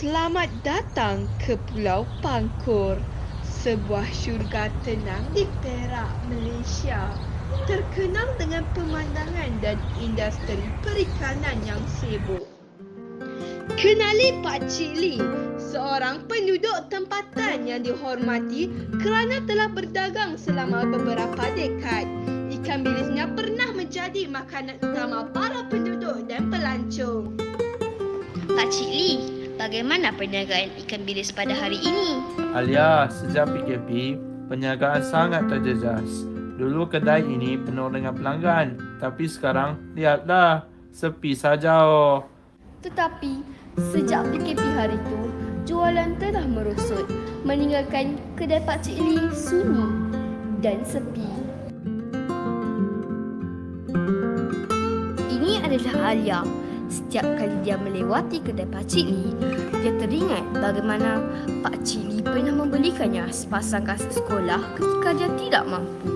Selamat datang ke Pulau Pangkur, sebuah syurga tenang di Perak, Malaysia. Terkenal dengan pemandangan dan industri perikanan yang sibuk. Kenali Pak Cik Lee, seorang penduduk tempatan yang dihormati kerana telah berdagang selama beberapa dekad. Ikan bilisnya pernah menjadi makanan utama para penduduk dan pelancong. Pak Cik Lee, bagaimana perniagaan ikan bilis pada hari ini? Alia, sejak PKP, perniagaan sangat terjejas. Dulu kedai ini penuh dengan pelanggan, tapi sekarang lihatlah, sepi saja oh. Tetapi sejak PKP hari itu, jualan telah merosot meninggalkan kedai Pak Cik Lee sunyi dan sepi. Ini adalah Alia. Setiap kali dia melewati kedai Pak Cik Lee, dia teringat bagaimana Pak Cik Lee pernah membelikannya sepasang kasut sekolah ketika dia tidak mampu.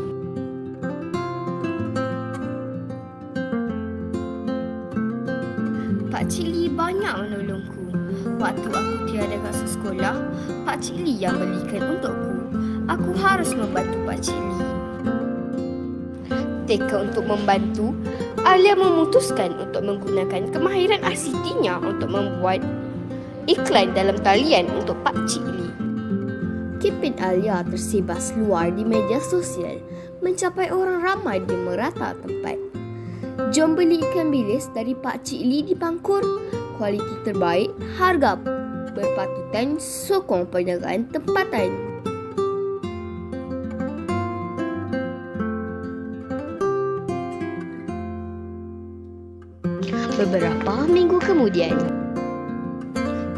Pak Cik Lee banyak menolongku. Waktu aku tiada kasut sekolah, Pak Cik Lee yang belikan untukku. Aku harus membantu Pak Cik Lee. Teka untuk membantu, Alia memutuskan untuk menggunakan kemahiran ICT-nya untuk membuat iklan dalam talian untuk Pak Cik Lee. Kepin Alia tersebar luar di media sosial, mencapai orang ramai di merata tempat. Jom beli ikan bilis dari Pak Cik Lee di Pangkur. Kualiti terbaik, harga berpatutan, sokong perniagaan tempatan. Beberapa minggu kemudian,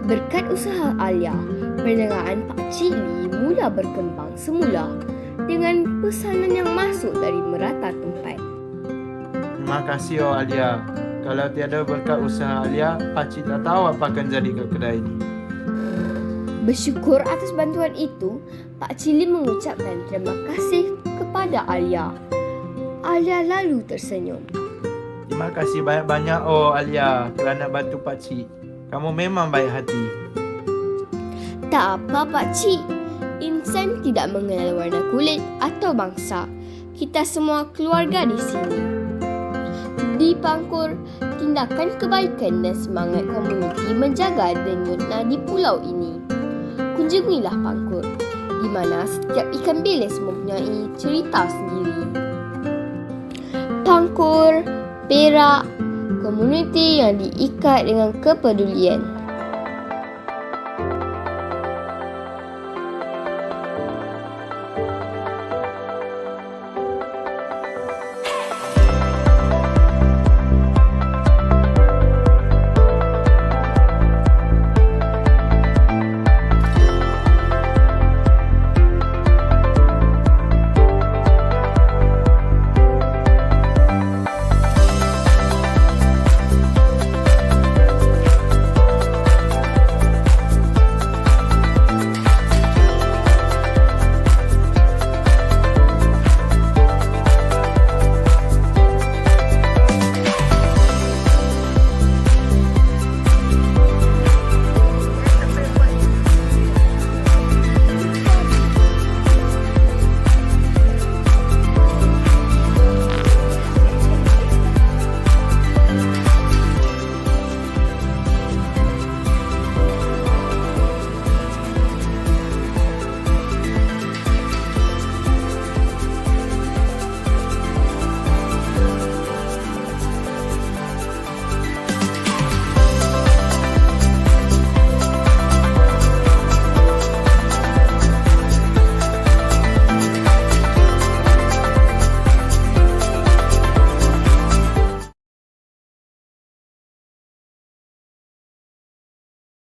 berkat usaha Alia, perniagaan Pak Cik Lee mula berkembang semula dengan pesanan yang masuk dari merata tempat. Terima kasih oh Alia. Kalau tiada berkat usaha Alia, Pakcik tak tahu apa akan jadi ke kedai ini. Bersyukur atas bantuan itu, Pak Cili mengucapkan terima kasih kepada Alia. Alia lalu tersenyum. Terima kasih banyak-banyak oh Alia kerana bantu Pakcik. Kamu memang baik hati. Tak apa Pak Cik, insan tidak mengenal warna kulit atau bangsa. Kita semua keluarga di sini. Di Pangkur, tindakan kebaikan dan semangat komuniti menjaga denyutna di pulau ini. Kunjungilah Pangkur, di mana setiap ikan bilis mempunyai cerita sendiri. Pangkur, Perak, komuniti yang diikat dengan kepedulian.